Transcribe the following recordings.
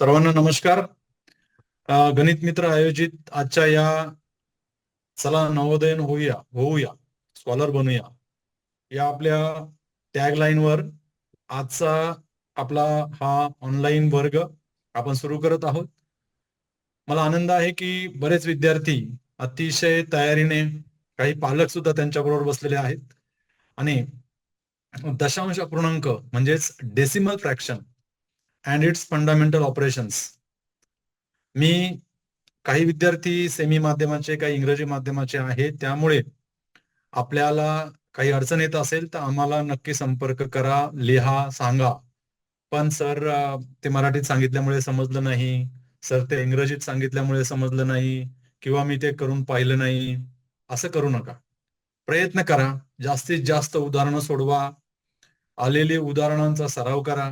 सर्वांना नमस्कार. गणित मित्र आयोजित आजच्या या चला नवोदयन होऊया होऊया स्कॉलर बनूया. या आपल्या टॅग वर आजचा आपला हा ऑनलाईन वर्ग आपण सुरू करत आहोत. मला आनंद आहे की बरेच विद्यार्थी अतिशय तयारीने काही पालक सुद्धा त्यांच्याबरोबर बसलेले आहेत. आणि दशांश अपूर्णांक म्हणजेच decimal fraction and its fundamental operations मी काही विद्यार्थी सेमी माध्यमाचे काही इंग्रजी माध्यमाचे आहेत. त्यामुळे आपल्याला काही अडचण येत असेल तर आम्हाला नक्की संपर्क करा लिहा सांगा. पण सर ते मराठीत सांगितल्यामुळे समजलं नाही. सर ते इंग्रजीत सांगितल्यामुळे समजलं नाही किंवा मी ते करून पाहिलं नाही. असं करू नका. प्रयत्न करा. जास्तीत जास्त उदाहरणं सोडवा. आलेली उदाहरणांचा सराव करा.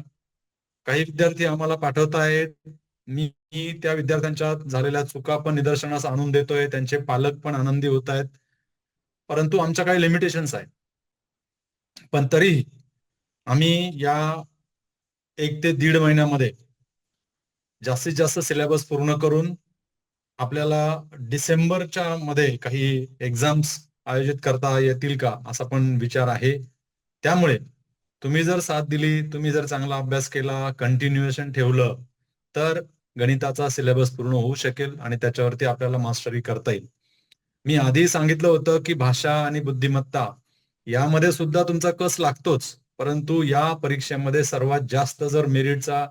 काही विद्यार्थी आम्हाला पाठवतायत मी मी त्या विद्यार्थ्यांच्या झालेल्या चुका पण निदर्शनास आणून देतोय. त्यांचे पालक पण आनंदी होत आहेत. परंतु आमच्या काही लिमिटेशन्स आहेत. पण तरीही आम्ही या एक ते दीड महिन्यामध्ये जास्तीत जास्त सिलेबस पूर्ण करून आपल्याला डिसेंबरच्या मध्ये काही एक्झाम्स आयोजित करता येतील का असा पण विचार आहे. त्यामुळे तुम्ही जर साथ दिली तुम्ही जर चांगला अभ्यास केला कंटिन्युएशन ठेवलं तर गणिताचा सिलेबस पूर्ण होऊ शकेल आणि त्याच्यावरती आपल्याला मास्टरी करता येईल. मी आधी सांगितलं होतं की भाषा आणि बुद्धिमत्ता यामध्ये सुद्धा तुमचा कस लागतोच परंतु या परीक्षेमध्ये सर्वात जास्त जर मेरिटचा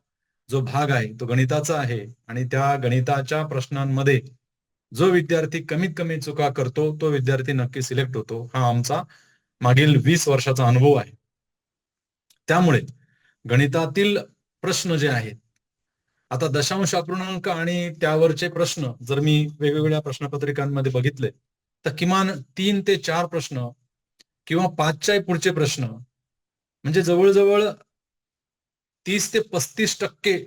जो भाग आहे तो गणिताचा आहे आणि त्या गणिताच्या प्रश्नांमध्ये जो विद्यार्थी कमीत कमी चुका करतो तो विद्यार्थी नक्की सिलेक्ट होतो. हा आमचा मागील वीस वर्षाचा अनुभव आहे. त्यामुळे गणितातील प्रश्न जे आहेत आता दशांश अपूर्णांक आणि त्यावरचे प्रश्न जर मी वेगवेगळ्या प्रश्नपत्रिकांमध्ये बघितले तर किमान तीन ते चार प्रश्न किंवा पाचच्या पुढचे प्रश्न म्हणजे जवळजवळ तीस ते पस्तीस टक्के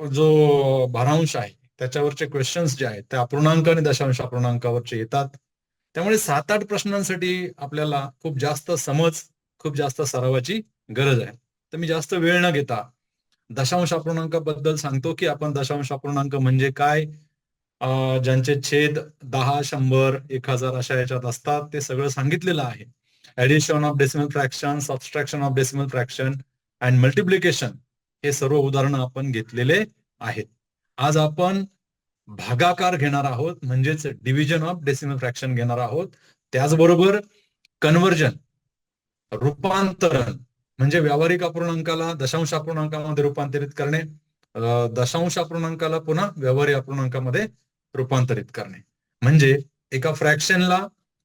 जो भारांश आहे त्याच्यावरचे क्वेश्चन्स जे आहेत ते अपूर्णांक आणि दशांश अपूर्णांकावरचे येतात. त्यामुळे सात आठ प्रश्नांसाठी आपल्याला खूप जास्त समज खूप जास्त सरावाची गरज आहे. तर मी जास्त वेळ न घेता दशांश अपूर्णांकाबद्दल सांगतो की आपण दशांश अपूर्णांक म्हणजे काय? ज्यांचे छेद दहा शंभर एक हजार अशा याच्यात असतात ते सगळं सांगितलेलं आहे. Addition of decimal fraction subtraction of decimal fraction and multiplication हे सर्व उदाहरणं आपण घेतलेले आहेत. आज आपण भागाकार घेणार आहोत म्हणजेच डिव्हिजन ऑफ डेसिमल फ्रॅक्शन घेणार आहोत. त्याचबरोबर कन्वर्जन रूपांतरण म्हणजे व्यावहारिक अपूर्णांकाला दशांश अपूर्णांकामध्ये रूपांतरित करणे दशांश अपूर्णांकाला पुन्हा व्यावहारिक अपूर्णांकामध्ये रूपांतरित करणे. म्हणजे एका फ्रॅक्शनला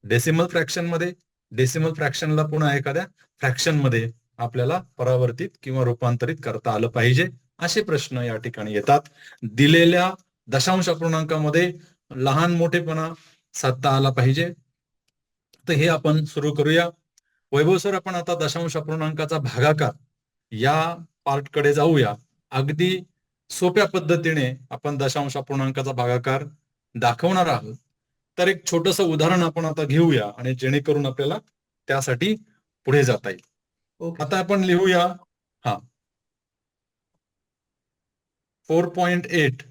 डेसिमल फ्रॅक्शनमध्ये डेसिमल फ्रॅक्शनला पुन्हा एखाद्या फ्रॅक्शनमध्ये आपल्याला परावर्तित किंवा रूपांतरित करता आलं पाहिजे असे प्रश्न या ठिकाणी येतात. दिलेल्या दशांश अपूर्णांकामध्ये लहान मोठेपणा साधता आला पाहिजे. तर हे आपण सुरू करूया. वैभव सर आपण आता दशांश अपूर्णांकाचा भागाकार या पार्टकडे जाऊया. अगदी सोप्या पद्धतीने आपण दशांश अपूर्णांकाचा भागाकार दाखवणार आहोत. तर एक छोटस उदाहरण आपण आता घेऊया आणि जेणेकरून आपल्याला त्यासाठी पुढे जाता येईल. ओके. आता आपण लिहूया. हा. Four point eight.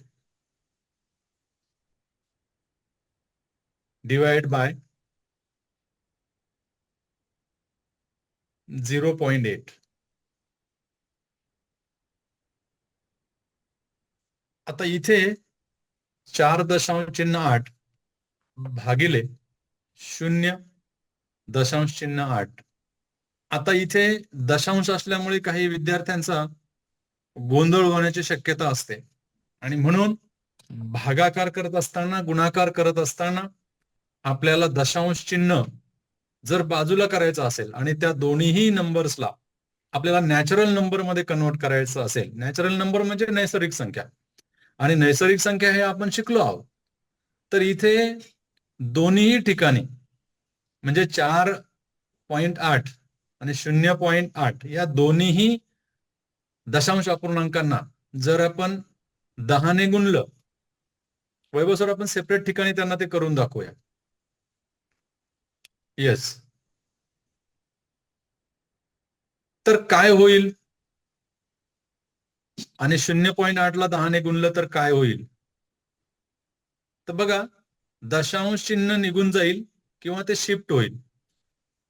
Divide by zero point eight आता इथे चार दशांश चिन्ह आठ भागिले शून्य दशांश चिन्ह आठ. आता इथे दशांश असल्यामुळे काही विद्यार्थ्यांचा गोंधळ होण्याची शक्यता असते. आणि म्हणून भागाकार करत असताना गुणाकार करत असताना आपल्याला दशांश चिन्ह जर बाजूला करायचं असेल आणि त्या दोन्हीही नंबर्सला आपल्याला नॅचरल नंबरमध्ये कन्वर्ट करायचं असेल. नॅचरल नंबर म्हणजे नैसर्गिक संख्या. आणि नैसर्गिक संख्या हे आपण शिकलो आहोत. तर इथे दोन्ही ठिकाणी म्हणजे चार पॉइंट आठ आणि शून्य पॉइंट आठ या दोन्हीही दशांश अपूर्णांकांना जर आपण दहाने गुणलं वैभव सर आपण सेपरेट ठिकाणी त्यांना ते करून दाखवूया. येस तर काय होईल? आणि शून्य पॉईंट आठला दहाने गुणलं तर काय होईल? तर बघा दशांश चिन्ह निघून जाईल किंवा ते शिफ्ट होईल.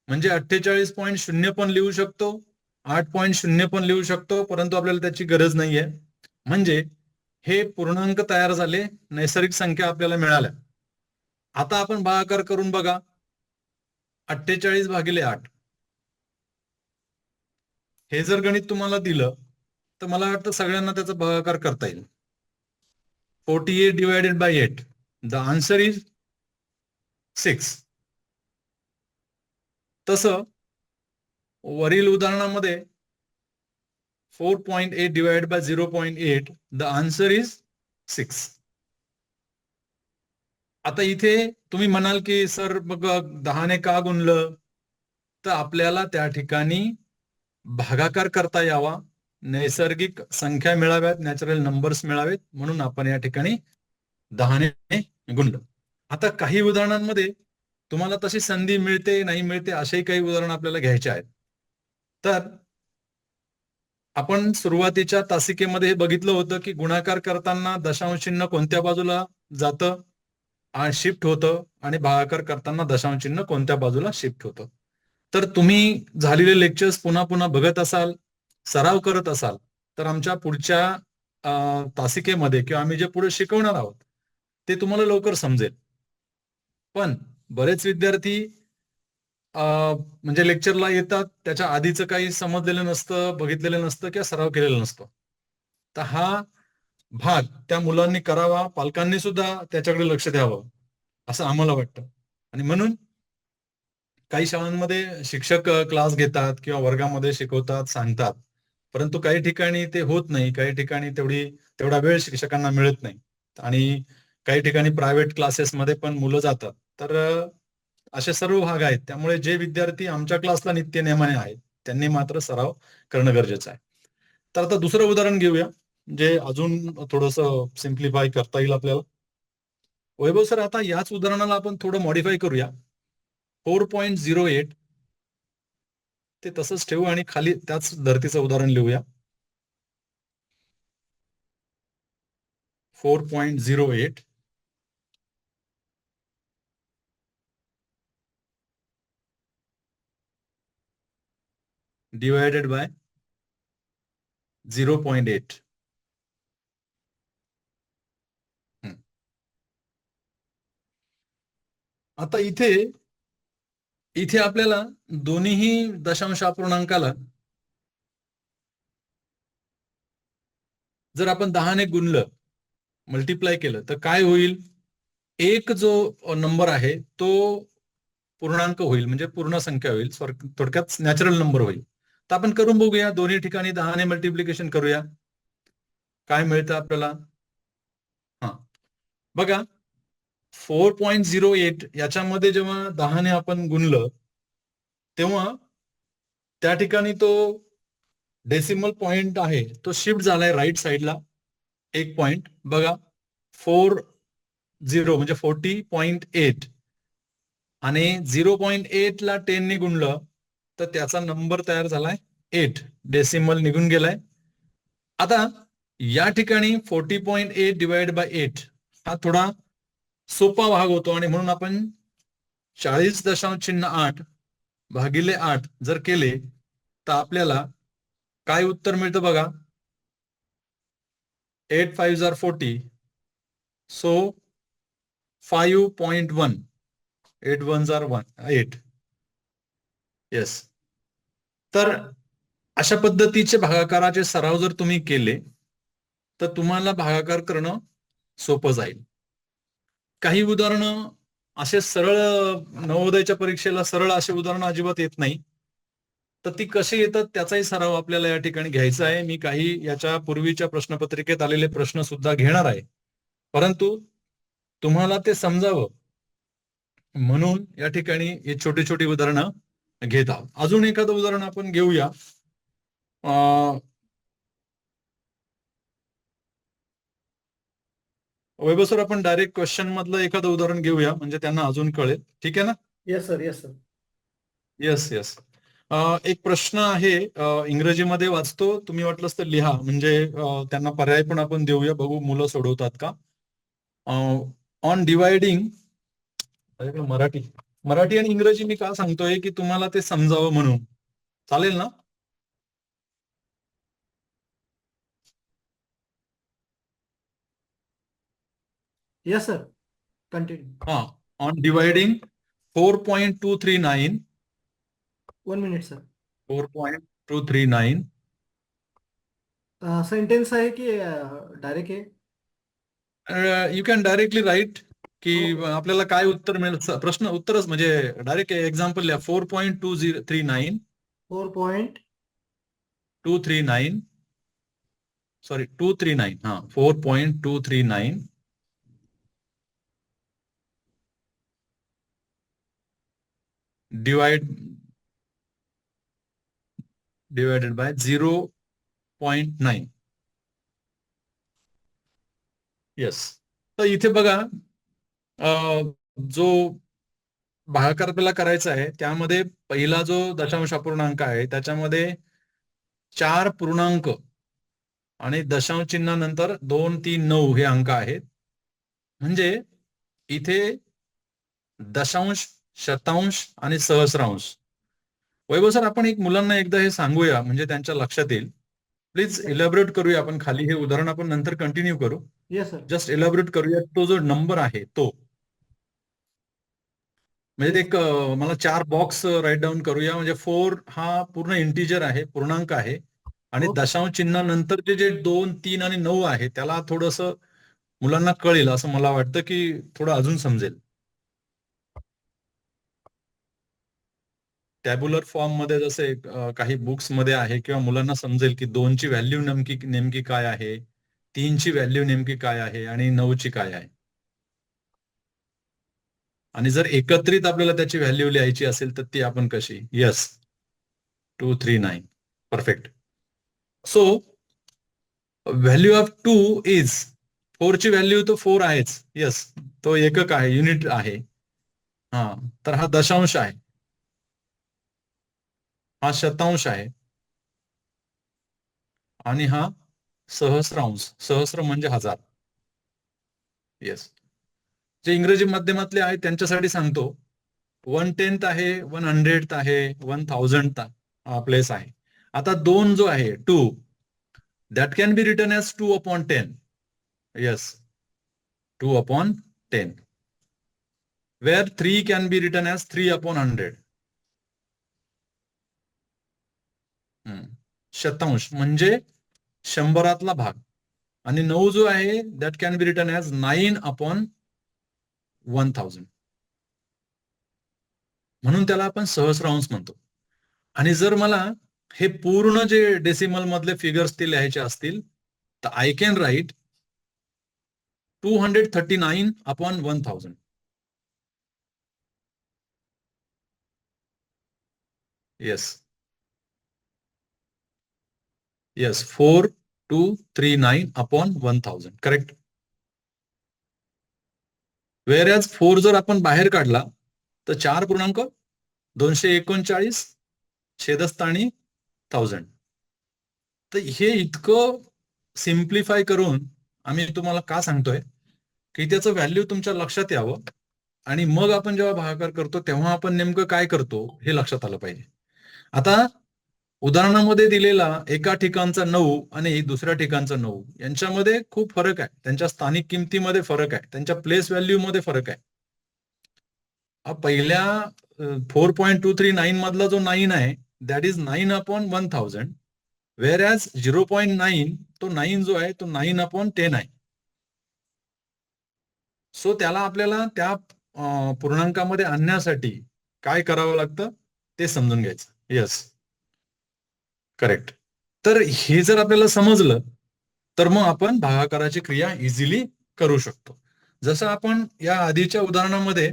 म्हणजे अठ्ठेचाळीस पॉईंट शून्य पण लिहू शकतो आठ पॉईंट शून्य पण लिहू शकतो परंतु आपल्याला त्याची गरज नाहीये. म्हणजे हे पूर्णांक तयार झाले नैसर्गिक संख्या आपल्याला मिळाल्या. आता आपण भागाकार करून बघा. अठ्ठेचाळीस भागिले आठ. हे जर गणित तुम्हाला दिलं तर मला वाटतं सगळ्यांना त्याचा भागाकार करता येईल. Forty eight divided by eight the answer is six तसं वरील उदाहरणामध्ये four point eight divide by zero point eight the answer is six आता इथे तुम्ही म्हणाल की सर मग दहाने का गुणलं? तर आपल्याला त्या ठिकाणी भागाकार करता यावा. नैसर्गिक संख्या मिळाव्यात नॅचरल नंबर्स मिळावेत म्हणून आपण या ठिकाणी दहाने गुणलं. आता काही उदाहरणांमध्ये तुम्हाला तशी संधी मिळते नाही मिळते असेही काही उदाहरण आपल्याला घ्यायचे आहेत. तर आपण सुरुवातीच्या तासिकेमध्ये हे बघितलं होतं की गुणाकार करताना दशांश चिन्ह कोणत्या बाजूला जातं? शिफ्ट होतं आणि भागाकार करताना दशांश चिन्ह कोणत्या बाजूला शिफ्ट होतं? तर तुम्ही झालेले लेक्चर्स पुन्हा पुन्हा बघत असाल सराव करत असाल तर आमच्या पुढच्या तासिकेमध्ये किंवा आम्ही जे पुढे शिकवणार आहोत ते तुम्हाला लवकर समजेल. पण बरेच विद्यार्थी म्हणजे लेक्चरला येतात त्याच्या आधीचं काही समजलेलं नसतं बघितलेलं नसतं किंवा सराव केलेला नसतो. तर हा भाग त्या मुलांनी करावा पालकांनी सुद्धा त्याच्याकडे लक्ष द्यावं असं आम्हाला वाटतं. आणि म्हणून काही शाळांमध्ये शिक्षक क्लास घेतात किंवा वर्गामध्ये शिकवतात सांगतात. परंतु काही ठिकाणी ते होत नाही काही ठिकाणी तेवढी तेवढा वेळ शिक्षकांना मिळत नाही. आणि काही ठिकाणी प्रायव्हेट क्लासेसमध्ये पण मुलं जातात. तर असे सर्व भाग आहेत. त्यामुळे जे विद्यार्थी आमच्या क्लासला नित्य नेमाने आहेत त्यांनी मात्र सराव करणं गरजेचं आहे. तर आता दुसरं उदाहरण घेऊया. जे अजून थोडस सिम्प्लिफाय करता येईल आपल्याला. वैभव सर आता याच उदाहरणाला आपण थोडं मॉडिफाय करूया. फोर पॉईंट झिरो एट ते तसंच ठेवू आणि खाली त्याच धर्तीचं उदाहरण लिहूया. Four point zero eight divided by zero point eight आता इथे इथे आपल्याला दोन्हीही दशांश अपूर्णांकाला जर आपण दहाने गुणलं मल्टिप्लाय केलं तर काय होईल? एक जो नंबर आहे तो पूर्णांक होईल म्हणजे पूर्ण संख्या होईल थोडक्यात नॅचरल नंबर होईल. तर आपण करून बघूया दोन्ही ठिकाणी दहाने मल्टिप्लिकेशन करूया. काय मिळतं आपल्याला? हा. बघा फोर पॉईंट झिरो एट याच्यामध्ये जेव्हा दहाने आपण गुणलं तेव्हा त्या ठिकाणी तो डेसिमल पॉइंट आहे. तो शिफ्ट झालाय राईट साईडला एक पॉइंट बघा फोर झिरो म्हणजे फोर्टी पॉइंट एट आणि झिरो पॉइंट एट ला टेनने गुणलं तर त्याचा नंबर तयार झालाय एट डेसिमल निघून गेलाय. आता या ठिकाणी forty point eight divide by eight हा थोडा सोपा भाग होतो आणि म्हणून आपण चाळीस दशांश चिन्ह आठ भागिले आठ जर केले तर आपल्याला काय उत्तर मिळतं बघा? एट फाईव्ह जार forty so five point one eight one जार वन एट येस तर अशा पद्धतीचे भागाकाराचे सराव जर तुम्ही केले तर तुम्हाला भागाकार करणं सोपं जाईल. काही उदाहरणं असे सरळ नवोदयाच्या परीक्षेला सरळ असे उदाहरणं अजिबात येत नाही. तर ती कशी येतात त्याचाही सराव आपल्याला या ठिकाणी घ्यायचा आहे. मी काही याच्या पूर्वीच्या प्रश्नपत्रिकेत आलेले प्रश्न सुद्धा घेणार आहे. परंतु तुम्हाला ते समजावं. म्हणून या ठिकाणी हे छोटी छोटी उदाहरणं घेत आहोत. अजून एखादं उदाहरण आपण घेऊया. वैभव सर आपण डायरेक्ट क्वेश्चन मधलं एखादं उदाहरण घेऊया म्हणजे त्यांना अजून कळेल. ठीक आहे ना? Yes sir yes sir yes yes एक प्रश्न आहे इंग्रजीमध्ये वाचतो तुम्ही वाटलंच तर लिहा. म्हणजे त्यांना पर्याय पण आपण देऊया बघू मुलं सोडवतात का? On dividing Marathi. मराठी आणि इंग्रजी मी का सांगतोय की तुम्हाला ते समजावं म्हणून. चालेल ना? Yes, sir. Continue. On dividing four point two three nine One minute, sir. Four point two three nine sentence आहे की डायरेक्ट आहे यू कॅन डायरेक्टली राईट की. आपल्याला काय उत्तर मिळेल प्रश्न उत्तरच म्हणजे डायरेक्ट एक्झाम्पल लिहा four point two zero three nine four point two three nine sorry two three nine हा four point two three nine divide divided by zero point nine yes तर इथे बघा जो भागाकार आपल्याला करायचा आहे त्यामध्ये पहिला जो दशांश अपूर्णांक आहे त्याच्यामध्ये चार पूर्णांक आणि दशांश चिन्हानंतर दोन तीन नऊ हे अंक आहेत. म्हणजे इथे दशांश शतांश आणि सहस्रांश. वैभव सर आपण एक मुलांना एकदा हे सांगूया म्हणजे त्यांच्या लक्षात येईल. प्लीज इलॅबरेट करूया आपण खाली हे उदाहरण आपण नंतर कंटिन्यू करू. येस सर जस्ट इलॅबरेट करूया तो जो नंबर आहे तो. म्हणजे एक मला चार बॉक्स राईट डाऊन करूया. म्हणजे फोर हा पूर्ण इंटिजर आहे पूर्णांक आहे. आणि. दशांश चिन्हानंतरचे जे दोन तीन आणि नऊ आहे त्याला थोडस मुलांना कळेल असं मला वाटतं की थोडं अजून समजेल. टॅब्युलर फॉर्ममध्ये जसे काही बुक्समध्ये आहे किंवा मुलांना समजेल की दोनची व्हॅल्यू नेमकी नेमकी काय आहे तीनची व्हॅल्यू नेमकी काय आहे आणि नऊची काय आहे. आणि जर एकत्रित आपल्याला त्याची व्हॅल्यू लिहायची असेल तर ती आपण कशी? Yes two three nine perfect so value of two is फोरची value तो फोर आहेच. येस तो एकक आहे युनिट आहे. हा. तर हा दशांश आहे. हा शतांश आहे. आणि हा सहस्रांश सहस्र म्हणजे हजार. येस जे इंग्रजी माध्यमातले आहेत त्यांच्यासाठी सांगतो. वन टेन्थ आहे वन हंड्रेड आहे वन थाउजंड प्लेस आहे. आता दोन जो आहे two that can be written as two upon ten yes two upon ten where three can be written as three upon hundred शतांश म्हणजे शंभरातला भाग. आणि नऊ जो आहे that can be written as nine upon one thousand म्हणून त्याला आपण सहस्रांश म्हणतो. आणि जर मला हे पूर्ण जे डेसिमल मधले फिगर्स ते लिहायचे असतील तर I can write two hundred thirty nine upon one thousand yes yes four two three nine upon one thousand correct whereas four जर आपण बाहेर काढला तर चार पूर्णांक दोनशे एकोणचाळीस छेदस्थानी थाउजंड तर हे इतकं सिम्प्लिफाय करून आम्ही तुम्हाला का सांगतोय? की त्याचं व्हॅल्यू तुमच्या लक्षात यावं आणि मग आपण जेव्हा भागाकार करतो तेव्हा आपण नेमकं काय करतो हे लक्षात आलं पाहिजे. आता उदाहरणामध्ये दिलेला एका ठिकाणचा नऊ आणि दुसऱ्या ठिकाणचा नऊ यांच्यामध्ये खूप फरक आहे. त्यांच्या स्थानिक किमतीमध्ये फरक आहे. त्यांच्या प्लेस व्हॅल्यू मध्ये फरक आहे. पहिल्या four point two three nine मधला जो नाईन आहे that is nine upon one thousand whereas zero point nine तो नाईन जो आहे तो नाईन अपॉन टेन आहे. सो त्याला आपल्याला त्या पूर्णांकामध्ये आणण्यासाठी काय करावं लागतं? ते समजून घ्यायचं. येस करेक्ट तर हे जर आपल्याला समजलं तर मग आपण भागाकाराची क्रिया इझिली करू शकतो. जसं आपण या आधीच्या उदाहरणामध्ये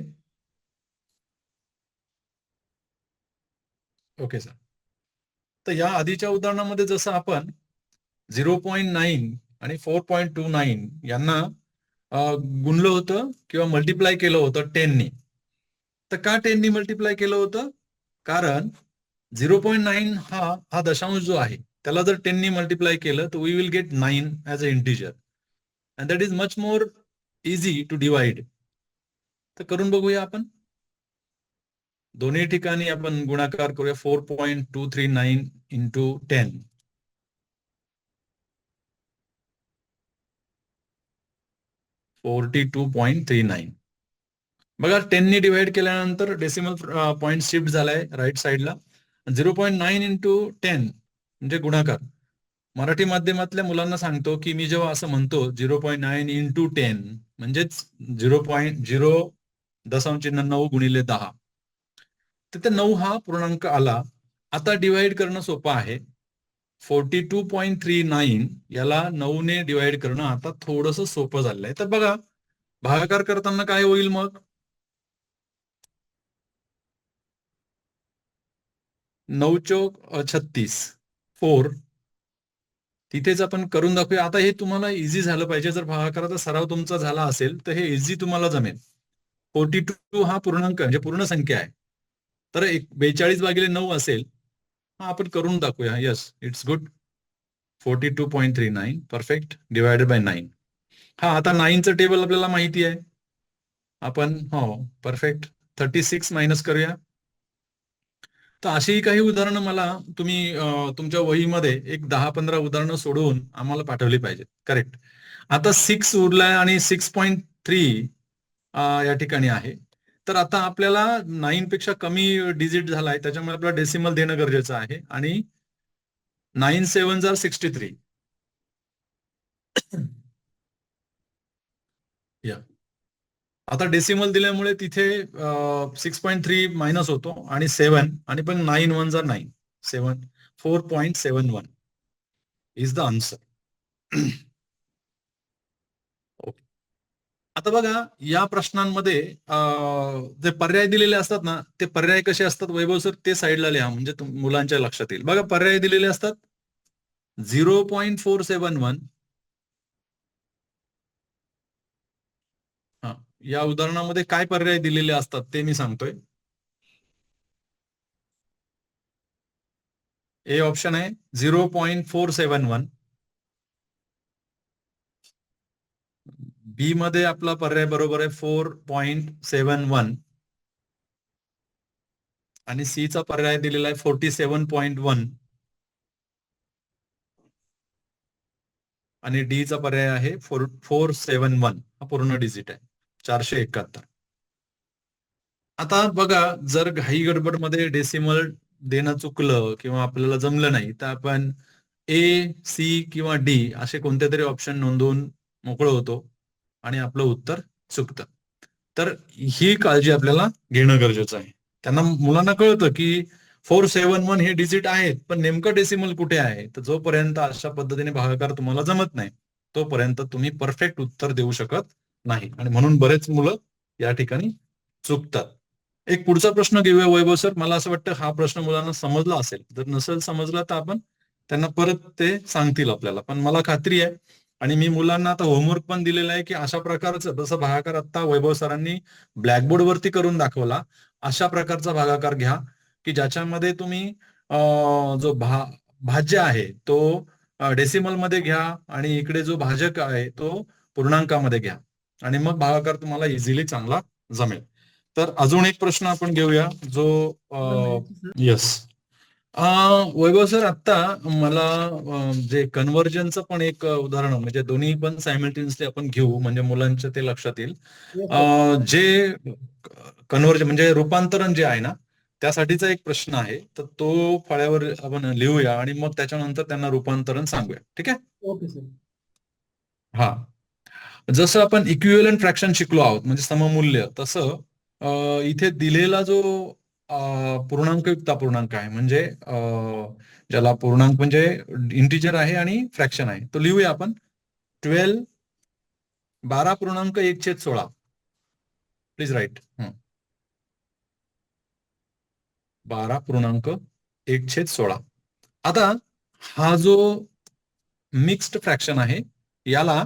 ओके सर तर या आधीच्या उदाहरणामध्ये जसं आपण झिरो पॉईंट नाईन आणि फोर पॉईंट टू नाईन यांना गुणलं होतं किंवा मल्टिप्लाय केलं होतं टेननी तर का टेननी मल्टिप्लाय केलं होतं? कारण झिरो पॉईंट नाईन हा हा दशांश जो आहे त्याला जर टेननी मल्टिप्लाय केलं तर we will get nine as a integer and that is much more easy to divide तर करून बघूया आपण. दोन्ही ठिकाणी आपण गुणाकार करूया four point two three nine into ten forty two point three nine बघा टेननी डिवाइड केल्यानंतर डेसिमल पॉईंट शिफ्ट झालाय राईट साईडला zero point nine into ten म्हणजे गुणाकार. मराठी माध्यमातल्या मुलांना सांगतो की मी जेव्हा असं म्हणतो zero point nine into ten म्हणजेच झिरो पॉईंट झिरो दशांश चिन्ह नऊ गुणिले दहा. तर ते नऊ हा पूर्णांक आला. आता डिवाइड करणं सोपं आहे. Forty two point three nine याला नऊने डिवाइड करणं आता थोडस सोपं झालेलं आहे तर बघा भागाकार करताना काय होईल मग? नऊ चौक छत्तीस. फोर. तिथेच आपण करून दाखवूया. आता हे तुम्हाला इझी झालं पाहिजे. जर भागाकाराचा सराव तुमचा झाला असेल तर हे इझी तुम्हाला जमेल. फोर्टी टू हा पूर्णांक म्हणजे पूर्ण संख्या आहे. तर एक बेचाळीस भागिले नऊ असेल हा आपण करून दाखवूया. Yes it's good forty two point three nine perfect divided by nine हा आता नाईनचं टेबल आपल्याला माहिती आहे. आपण हो परफेक्ट थर्टी सिक्स मायनस करूया. तर अशीही काही उदाहरणं मला तुम्ही तुमच्या वहीमध्ये एक दहा पंधरा उदाहरणं सोडवून आम्हाला पाठवली पाहिजेत. करेक्ट आता सिक्स उरलाय आणि सिक्स पॉईंट थ्री या ठिकाणी आहे. तर आता आपल्याला नाईन पेक्षा कमी डिजिट झालाय. त्याच्यामुळे आपल्याला डेसिमल देणं गरजेचं आहे. आणि नाईन सेवन जार सिक्स्टी थ्री या. आता डेसिमल दिल्यामुळे तिथे सिक्स पॉईंट थ्री मायनस होतो आणि सेवन आणि पण नाईन वन जर nine seven four point seven one is the answer okay आता बघा या प्रश्नांमध्ये जे पर्याय दिलेले असतात ना ते पर्याय कसे असतात? वैभव सर ते साईडला लिहा म्हणजे मुलांच्या लक्षात येईल. बघा पर्याय दिलेले असतात. Zero point four seven one हा या उदाहरणामध्ये काय पर्याय दिलेले असतात ते मी सांगतोय. ए ऑप्शन आहे zero point four seven one. B मध्ये आपला पर्याय बरोबर आहे फोर पॉइंट सेवन वन. आणि सी चा पर्याय दिलेला आहे फोर्टी सेवन पॉईंट वन. आणि डी चा पर्याय आहे फोर फोर सेवन वन. हा पूर्ण डिजिट आहे. चारशे एकाहत्तर. आता बघा जर घाई गडबडमध्ये डेसिमल देणं चुकलं किंवा आपल्याला जमलं नाही तर आपण ए सी किंवा डी असे कोणते तरी ऑप्शन नोंदवून मोकळं होतो आणि आपलं उत्तर चुकतं. तर ही काळजी आपल्याला घेणं गरजेचं आहे. त्यांना मुलांना कळतं की फोर सेवन वन हे डिजिट आहेत पण नेमकं डेसिमल कुठे आहे? तर जोपर्यंत अशा पद्धतीने भागाकार तुम्हाला जमत नाही तोपर्यंत तुम्ही परफेक्ट उत्तर देऊ शकत नाही. आणि म्हणून बरेच मुलं या ठिकाणी चुकतात. एक पुढचा प्रश्न घेऊया वैभव सर. मला असं वाटतं हा प्रश्न मुलांना समजला असेल. जर नसेल समजला तर आपण त्यांना परत ते सांगतील आपल्याला. पण मला खात्री आहे आणि मी मुलांना आता होमवर्क पण दिलेला आहे की अशा प्रकारचं जसं भागाकार आता वैभव सरांनी ब्लॅकबोर्ड वरती करून दाखवला अशा प्रकारचा भागाकार घ्या की ज्याच्यामध्ये तुम्ही जो भा भाज्य आहे तो डेसिमलमध्ये घ्या आणि इकडे जो भाजक आहे तो पूर्णांकामध्ये घ्या. आणि मग भागाकार तुम्हाला इझिली चांगला जमेल. तर अजून एक प्रश्न आपण घेऊया जो येस वैभव सर आता मला जे कन्व्हर्जनचं पण एक उदाहरण म्हणजे दोन्ही पण सायमल्टेनियसली आपण घेऊ म्हणजे मुलांच्या ते लक्षात येईल. अं, जे कन्व्हर्जन म्हणजे रूपांतरण जे आहे ना त्यासाठीचा एक प्रश्न आहे. तर तो फळ्यावर आपण लिहूया आणि मग त्याच्यानंतर त्यांना रूपांतरण सांगूया. ठीक आहे? ओके सर हा. जसं आपण इक्युएलन फ्रॅक्शन शिकलो आहोत म्हणजे सममूल्य तसं इथे दिलेला जो पूर्णांक पूर्णांकयुक्त पूर्णांक आहे म्हणजे ज्याला पूर्णांक म्हणजे इंटिजर आहे आणि फ्रॅक्शन आहे. तो लिहूया आपण. ट्वेल्व बारा पूर्णांक एक छेद सोळा. प्लीज राईट बारा पूर्णांक एक छेद सोळा. आता हा जो मिक्स्ड फ्रॅक्शन आहे याला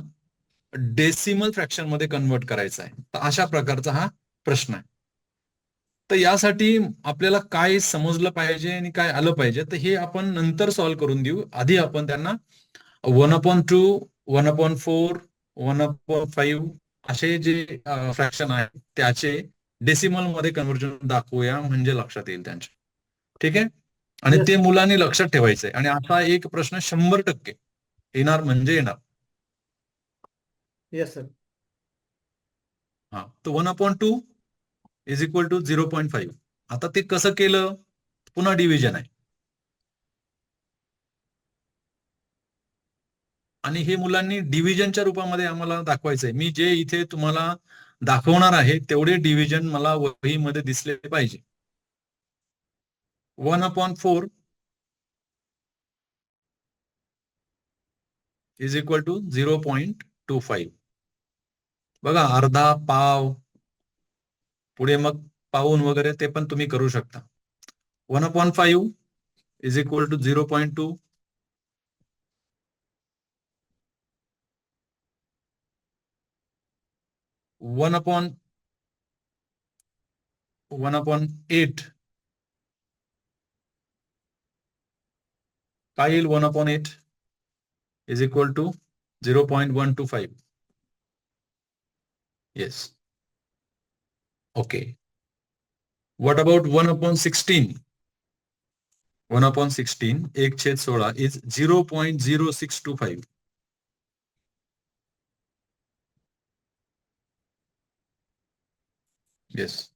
डेसिमल फ्रॅक्शनमध्ये कन्वर्ट करायचा आहे. तर अशा प्रकारचा हा प्रश्न आहे. तर यासाठी आपल्याला काय समजलं पाहिजे आणि काय आलं पाहिजे तर हे आपण नंतर सॉल्व्ह करून देऊ. आधी आपण त्यांना one upon two one upon four one upon five असे जे फ्रॅक्शन आहेत त्याचे डेसिमलमध्ये कन्व्हर्जन दाखवूया म्हणजे लक्षात येईल त्यांच्या. ठीक आहे? आणि. ते मुलांनी लक्षात ठेवायचंय. आणि असा एक प्रश्न शंभर टक्के येणार म्हणजे येणार. येस सर हा तर one upon two is equal to zero point five आता ते कसं केलं? पुन्हा डिव्हिजन आहे. आणि हे मुलांनी डिव्हिजनच्या रूपामध्ये आम्हाला दाखवायचंय. मी जे इथे तुम्हाला दाखवणार आहे तेवढे डिव्हिजन मला वहीमध्ये दिसले पाहिजे. One upon four is equal to zero point two five. बघा अर्धा पाव पुढे मग पाऊन वगैरे ते पण तुम्ही करू शकता. One upon five is equal to zero point two. One upon one upon eight. काय येईल one upon eight? Is equal to zero point one two five yes okay what about 1 upon 16 1 upon 16 एक छेद सोळा is 0.0625 yes.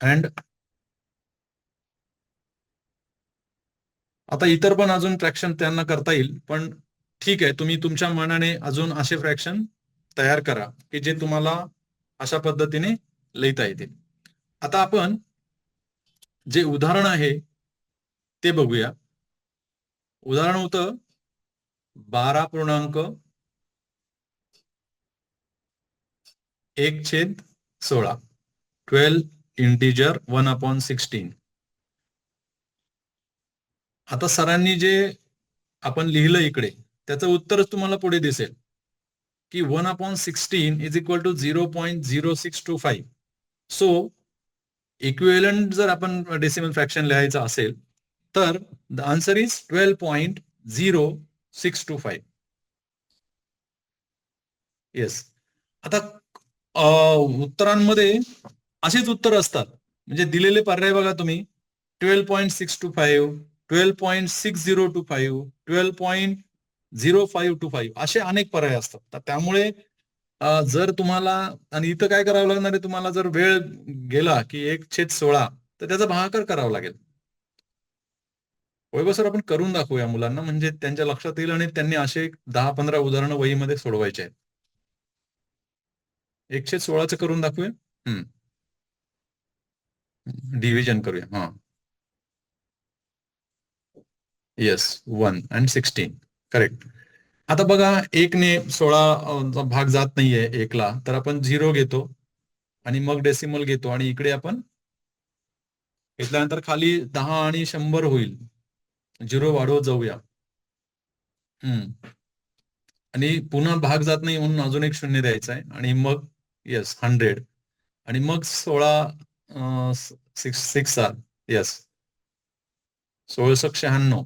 And आता इतर पण अजून traction त्यांना करता येईल पण ठीक आहे तुम्ही तुमच्या मनाने अजून असे फ्रॅक्शन तयार करा की जे तुम्हाला अशा पद्धतीने लिहिता येतील. आता आपण जे उदाहरण आहे ते बघूया. उदाहरण होतं बारा पूर्णांक एक छेद सोळा. Twelve integer one upon sixteen आता सरांनी जे आपण लिहिलं इकडे त्याचं उत्तरच तुम्हाला पुढे दिसेल. की one upon sixteen is equal to zero point zero six two five so equivalent जर आपण डेसिमल फ्रॅक्शन लिहायचं असेल तर the answer is twelve point zero six two five yes आता उत्तरांमध्ये असेच उत्तर असतात. म्हणजे दिलेले पर्याय बघा तुम्ही. Twelve point six two five twelve point six zero two five twelve point zero five two five असे अनेक पर्याय असतात. तर त्यामुळे जर तुम्हाला आणि इथं काय करावं लागणार आहे तुम्हाला जर वेळ गेला की एक छेद सोळा तर त्याचा भागाकार करावा लागेल. वैभव सर आपण करून दाखवूया मुलांना म्हणजे त्यांच्या लक्षात येईल आणि त्यांनी असे दहा पंधरा उदाहरणं वहीमध्ये सोडवायचे आहेत. एकशे सोळाचं करून दाखवूया. हम्म. डिव्हिजन करूया हा. Yes one and sixteen correct आता बघा एकने सोळा भाग जात नाहीये एकला तर आपण झिरो घेतो आणि मग डेसिमल घेतो आणि इकडे आपण घेतल्यानंतर खाली दहा आणि शंभर होईल. झिरो वाढवत जाऊया. हम्म. आणि पुन्हा भाग जात नाही म्हणून अजून एक शून्य द्यायचं आहे आणि मग येस हंड्रेड आणि मग सोळा सिक्स सिक्स येस सोळाशे शहाण्णव.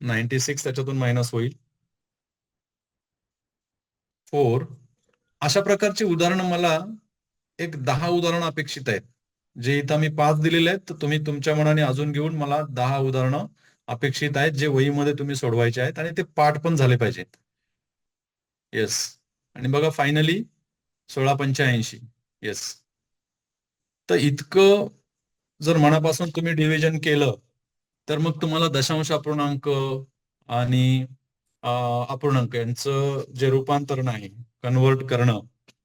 नाईन्टी सिक्स त्याच्यातून मायनस होईल. फोर अशा प्रकारची उदाहरणं मला एक दहा उदाहरणं अपेक्षित आहेत. जे इथं मी पाच दिलेले आहेत तर तुम्ही तुमच्या मनाने अजून घेऊन मला दहा उदाहरणं अपेक्षित आहेत जे वहीमध्ये तुम्ही सोडवायचे आहेत आणि ते पाठ पण झाले पाहिजेत. येस आणि बघा फायनली सोळा पंच्याऐंशी. येस तर इतकं जर मनापासून तुम्ही डिव्हिजन केलं तर मग तुम्हाला दशांश अपूर्णांक आणि अपूर्णांक यांचं जे रूपांतरण आहे कन्वर्ट करणं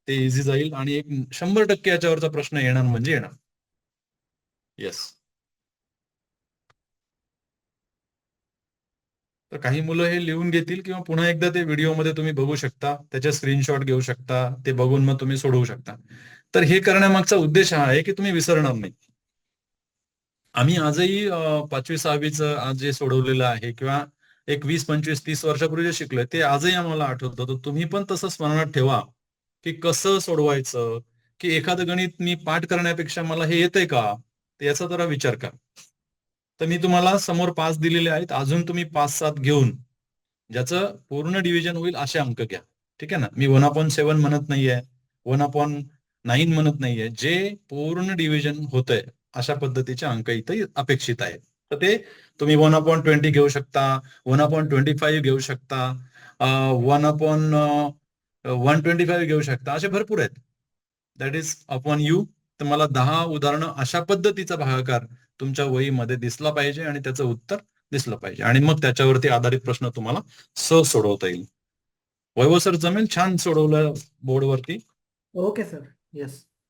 ते इझी जाईल आणि एक शंभर टक्के याच्यावरचा प्रश्न येणार म्हणजे येणार. येस तर काही मुलं हे लिहून घेतील किंवा पुन्हा एकदा ते व्हिडिओमध्ये तुम्ही बघू शकता त्याचे स्क्रीनशॉट घेऊ शकता ते बघून मग तुम्ही सोडवू शकता. तर हे करण्यामागचा उद्देश हा आहे की तुम्ही विसरणार नाही. आम्ही आजही पाचवी सहावीचं आज जे सोडवलेलं आहे किंवा एक वीस पंचवीस तीस वर्षापूर्वी जे शिकलोय ते आजही आम्हाला आठवतं. तर तुम्ही पण तसं स्मरणात ठेवा की कसं सोडवायचं? की एखादं गणित मी पाठ करण्यापेक्षा मला हे येतंय का? याचा जरा विचार करा. तर मी तुम्हाला समोर पाच दिलेले आहेत. अजून तुम्ही पाच सात घेऊन ज्याचं पूर्ण डिव्हिजन होईल असे अंक घ्या. ठीक आहे ना? मी वन अपॉन सेवन म्हणत नाहीये. वन अपॉन नाईन म्हणत नाहीये. जे पूर्ण डिव्हिजन होतंय. अशा पद्धतीचे अंक इथे अपेक्षित आहेत. तर ते तुम्ही वन अपॉइंट ट्वेंटी घेऊ शकता वन अपॉइंट ट्वेंटी फाईव्ह घेऊ शकता one upon one twenty five घेऊ शकता असे भरपूर आहेत. दॅट इज अपॉन यू तर मला दहा उदाहरणं अशा पद्धतीचा भागाकार तुमच्या वहीमध्ये दिसला पाहिजे आणि त्याचं उत्तर दिसलं पाहिजे. आणि मग त्याच्यावरती आधारित प्रश्न तुम्हाला सहज सोडवता येईल. वैभव सर जमेल? छान सोडवलं बोर्डवरती ओके सर येस